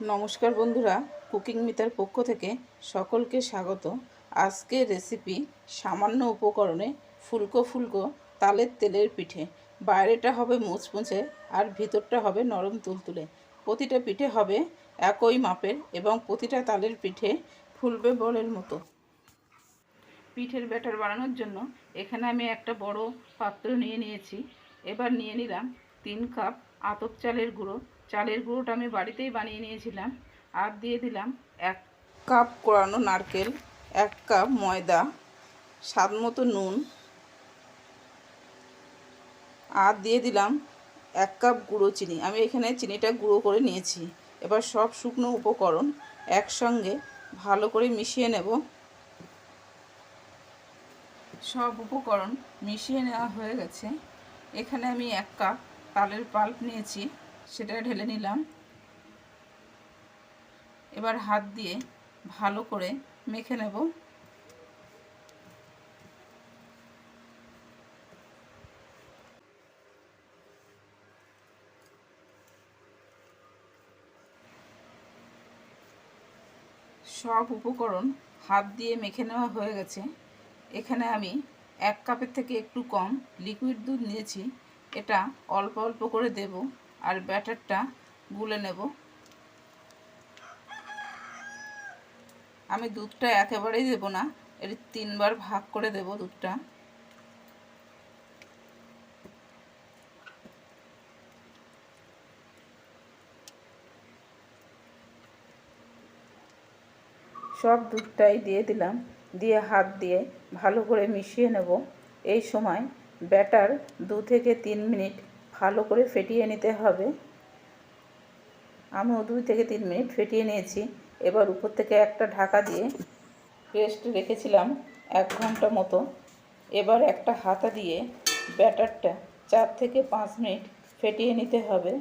নমস্কার বন্ধুরা, কুকিং মিতার পক্ষ থেকে সকলকে স্বাগত। আজকে রেসিপি সামান্য উপকরণে ফুলকো ফুলকো তালের তেলের পিঠে। বাইরেটা হবে মুচমুচে আর ভিতরটা হবে নরম তুলতুলে। প্রতিটা পিঠে হবে একই মাপের এবং প্রতিটা তালের পিঠে ফুলবে বলের মতো। পিঠের ব্যাটার বানানোর জন্য এখানে আমি একটা বড় পাত্র নিয়ে নিয়েছি। এবার নিয়ে নিলাম তিন কাপ আতপ চালের গুঁড়ো। চালের গুঁড়োটা আমি বাড়িতেই বানিয়ে নিয়েছিলাম। আর দিয়ে দিলাম এক কাপ কোরানো নারকেল, এক কাপ ময়দা, স্বাদ মতো নুন। আর দিয়ে দিলাম এক কাপ গুঁড়ো চিনি। আমি এখানে চিনিটা গুঁড়ো করে নিয়েছি। এবার সব শুকনো উপকরণ একসঙ্গে ভালো করে মিশিয়ে নেব। সব উপকরণ মিশিয়ে নেওয়া হয়ে গেছে। এখানে আমি এক কাপ তালের পাল্প নিয়েছি। সেটা ঢেলে নিলাম। এবার হাত দিয়ে ভালো করে মেখে নেব। সব উপকরণ হাত দিয়ে মেখে নেওয়া হয়ে গেছে। এখানে আমি এক কাপের থেকে একটু কম লিকুইড দুধ নিয়েছি। এটা অল্প অল্প করে দেব। আর ব্যাটারটা গুলে নেব। আমি দুধটা একেবারেই দেব না, এর তিনবার ভাগ করে দেব দুধটা। সব দুধটাই দিয়ে দিলাম, দিয়ে হাত দিয়ে ভালো করে মিশিয়ে নেব। এই সময় ব্যাটার দু থেকে তিন মিনিট ভালো করে ফেটিয়ে নিতে হবে। আমিও দুই থেকে তিন মিনিট ফেটিয়ে নিয়েছি। এবার উপর থেকে একটা ঢাকা দিয়ে রেস্ট রেখেছিলাম এক ঘণ্টা মতো। এবার একটা হাতা দিয়ে ব্যাটারটা চার থেকে পাঁচ মিনিট ফেটিয়ে নিতে হবে।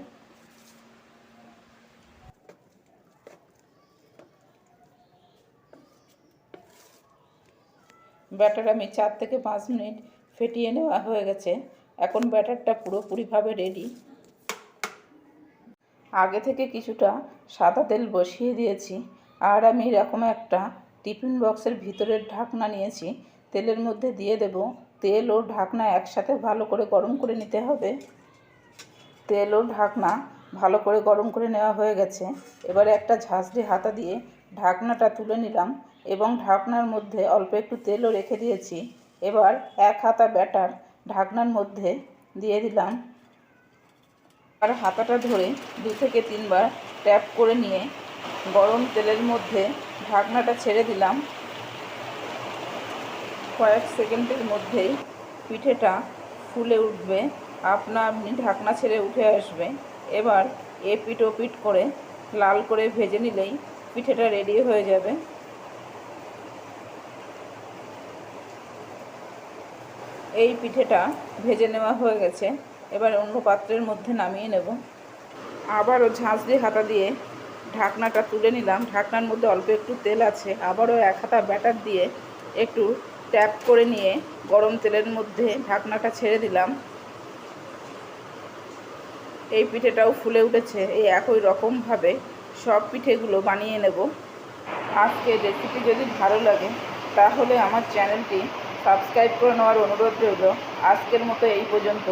ব্যাটার আমি চার থেকে পাঁচ মিনিট ফেটিয়ে নেওয়া হয়ে গেছে। এখন ব্যাটারটা পুরোপুরিভাবে রেডি আগে থেকে কিছুটা সাদা তেল বসিয়ে দিয়েছি, আর আমি এরকম একটা টিফিন বক্সের ভিতরের ঢাকনা নিয়েছি। তেলের মধ্যে দিয়ে দেব, তেল ও ঢাকনা একসাথে ভালো করে গরম করে নিতে হবে। তেল ও ঢাকনা ভালো করে গরম করে নেওয়া হয়ে গেছে। এবারে একটা ঝাঁঝরি হাতা দিয়ে ঢাকনাটা তুলে নিলাম এবং ঢাকনার মধ্যে অল্প একটু তেলও রেখে দিয়েছি। এবার এক হাতা ব্যাটার ঢাকনার মধ্যে দিয়ে দিলাম। আর হাতাটা ধরে দু থেকে তিনবার ট্যাপ করে নিয়ে গরম তেলের মধ্যে ঢাকনাটা ছেড়ে দিলাম। কয়েক সেকেন্ডের মধ্যেই পিঠেটা ফুলে উঠবে। আপনা আপনি ঢাকনা ছেড়ে উঠে আসবে। এবার এ পিঠ ও পিঠ করে লাল করে ভেজে নিলেই পিঠেটা রেডি হয়ে যাবে। এই পিঠেটা ভেজে নেওয়া হয়ে গেছে। এবার অন্য পাত্রের মধ্যে নামিয়ে নেব। আবারও ঝাঁঝ দিয়ে হাতা দিয়ে ঢাকনাটা তুলে নিলাম। ঢাকনার মধ্যে অল্প একটু তেল আছে। আবারও এক হাতা ব্যাটার দিয়ে একটু ট্যাপ করে নিয়ে গরম তেলের মধ্যে ঢাকনাটা ছেড়ে দিলাম। এই পিঠেটাও ফুলে উঠেছে। এই একই রকমভাবে সব পিঠেগুলো বানিয়ে নেব। আজকে রেসিপি যদি ভালো লাগে, তাহলে আমার চ্যানেলটি সাবস্ক্রাইব করে নেওয়ার অনুরোধ রইল। আজকের মতো এই পর্যন্ত।